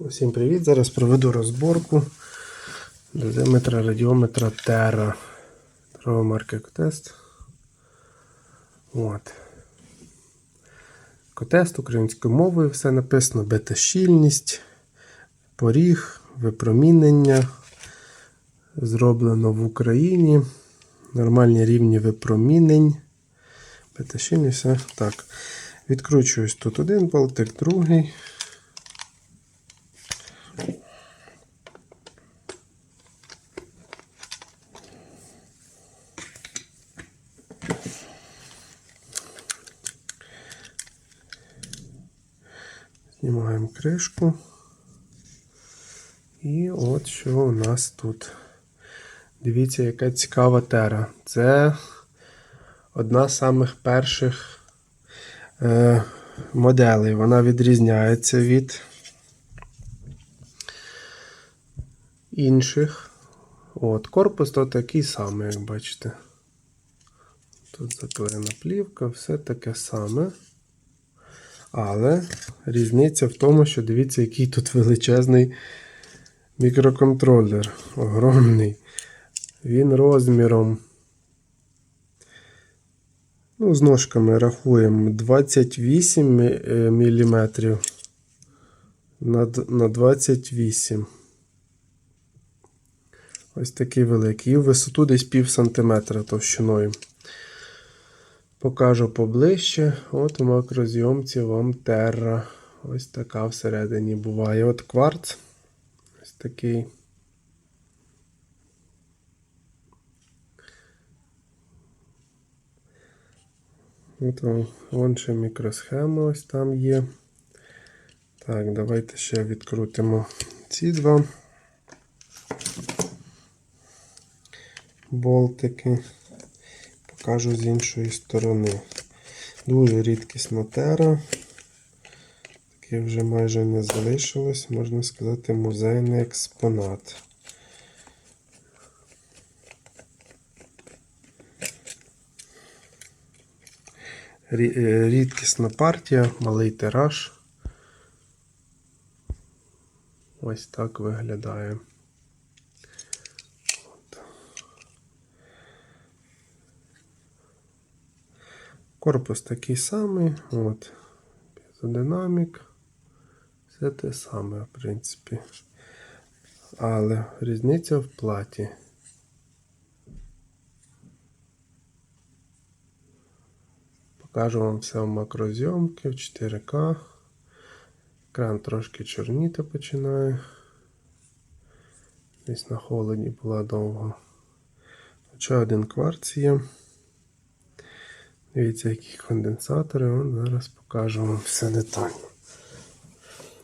Усім привіт! Зараз проведу розборку дозиметра радіометра Terra. Торгова марка Котест. От. Котест українською мовою все написано, бета-щільність, поріг, випромінення. Зроблено в Україні. Нормальні рівні випромінень. Бета-щільність, все. Так. Відкручуюсь тут один болтик, другий. Знімаємо кришку. І от що у нас тут. Дивіться, яка цікава тера. Це одна з самих перших е, моделей. Вона відрізняється від інших. От, Корпус то такий самий, як бачите. Тут заклеєна плівка, все таке саме. Але різниця в тому, що дивіться, який тут величезний мікроконтролер. Огромний. Він розміром. Ну, з ножками рахуємо 28 мм на, на 28. Ось такий великий. І в висоту десь пів сантиметра товщиною. Покажу поближче. От у макрозйомці вам терра. Ось така всередині буває. От кварц. Ось такий. От вон ще мікросхема ось там є. Так, давайте ще відкрутимо ці два болтики. Покажу з іншої сторони. Дуже рідкісна тера. Таке вже майже не залишилось, можна сказати, музейний експонат. Е, Рідкісна партія, малий тираж. Ось так виглядає. Корпус такий самий, от, п'єзодинамік, все те саме, в принципі. Але різниця в платі. Покажу вам все в макрозйомки в 4К. Екран трошки чорніти починає. Десь на холоді була довго. Хоча один кварц є. Дивіться, які конденсатори. От зараз покажу вам все детально.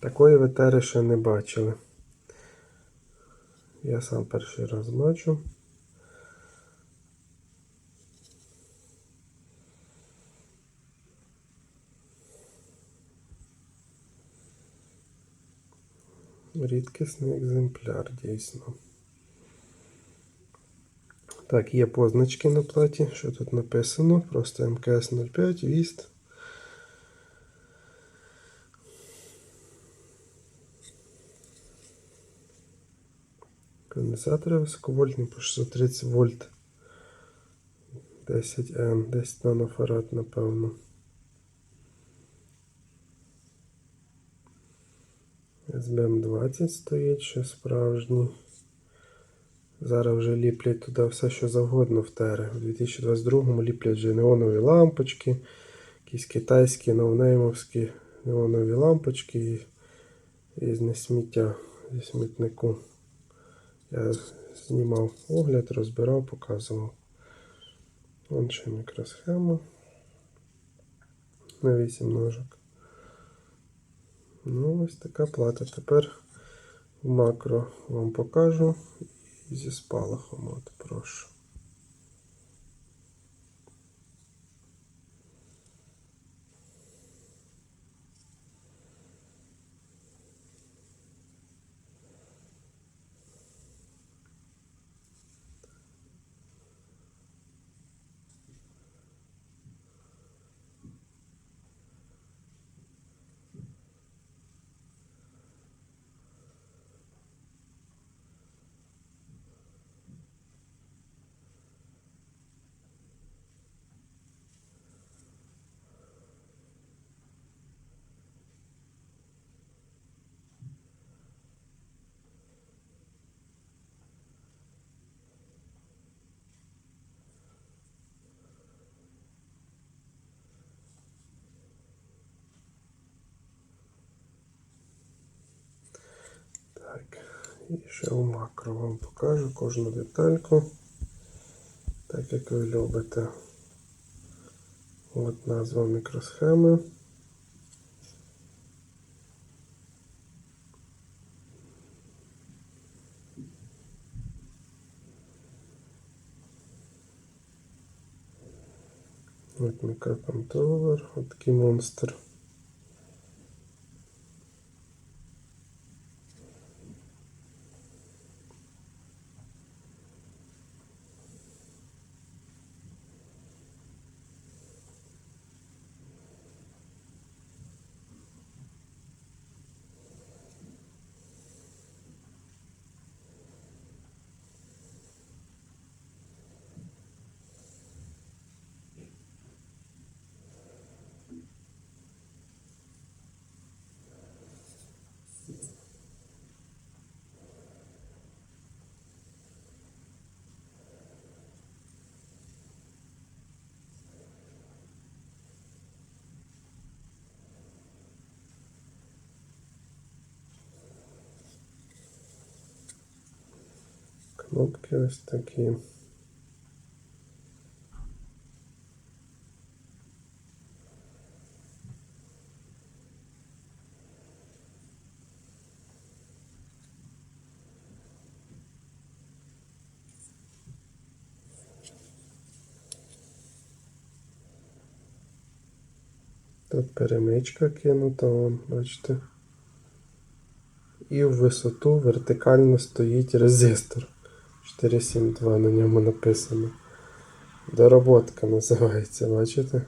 Такої ветери ще не бачили. Я сам перший раз бачу. Рідкісний екземпляр, дійсно. Так, є позначки на платі. Що тут написано? Просто МКС 05, віст. Конденсатори високовольтні по 630 вольт. 10 М, 10 нанофарад, напевно. SBM20 стоїть, ще справжній. Зараз вже ліплять туди все, що завгодно в тери. У 2022-му ліплять вже неонові лампочки, якісь китайські ноунеймовські неонові лампочки і різне сміття зі смітнику. Я знімав огляд, розбирав, показував. Вон ще мікросхема на 8 ножок. Ну, ось така плата. Тепер в макро вам покажу зі спалахом. От, прошу. І ще у макро вам покажу кожну детальку, так як ви любите. От назва мікросхеми. От мікроконтролер, от такий монстр. Кнопки ось такі. Тут перемичка кинута, вон, бачите. І в висоту вертикально стоїть резистор. 472 на ньому написано. Доработка називається, бачите?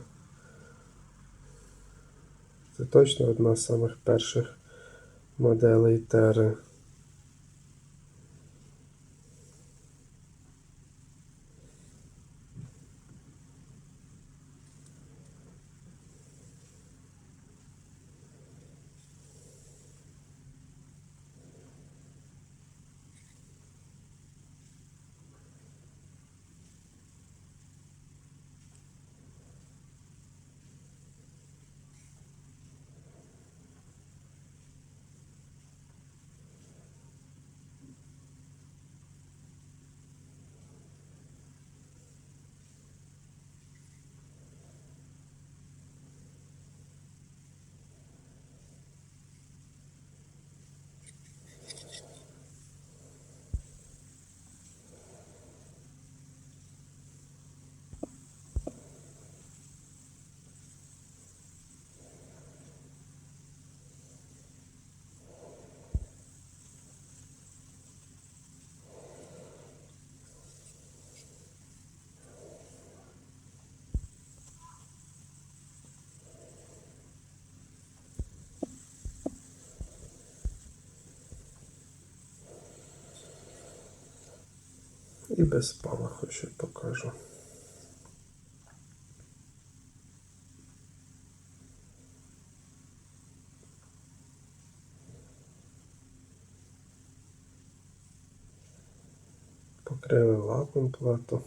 Це точно одна з самих перших моделей Терри. І без спалаху ще покажу. Покрили лаком плату.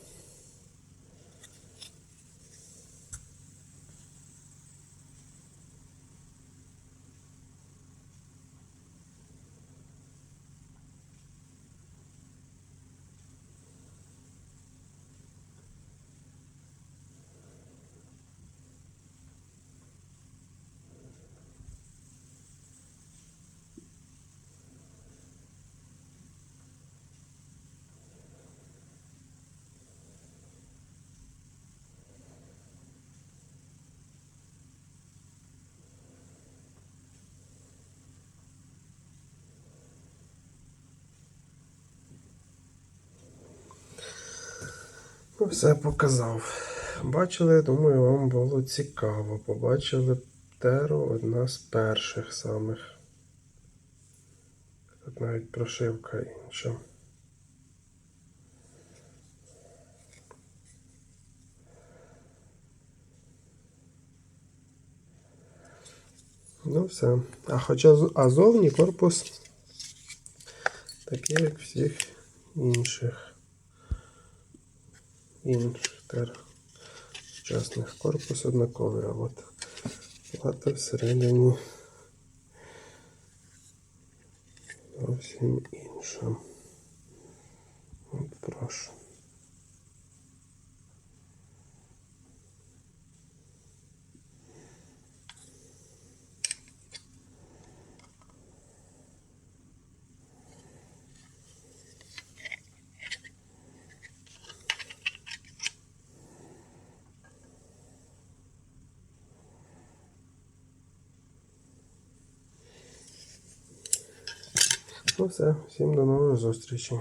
Ну, все показав. Бачили, думаю, вам було цікаво. Побачили Теру одна з перших самих. Тут навіть прошивка інша. Ну все. А хоча а зовні корпус такий, як всіх інших. Інших тер сучасних корпус однаковий, а от плата всередині зовсім інша. От прошу. Ну все, всім до нової зустрічей.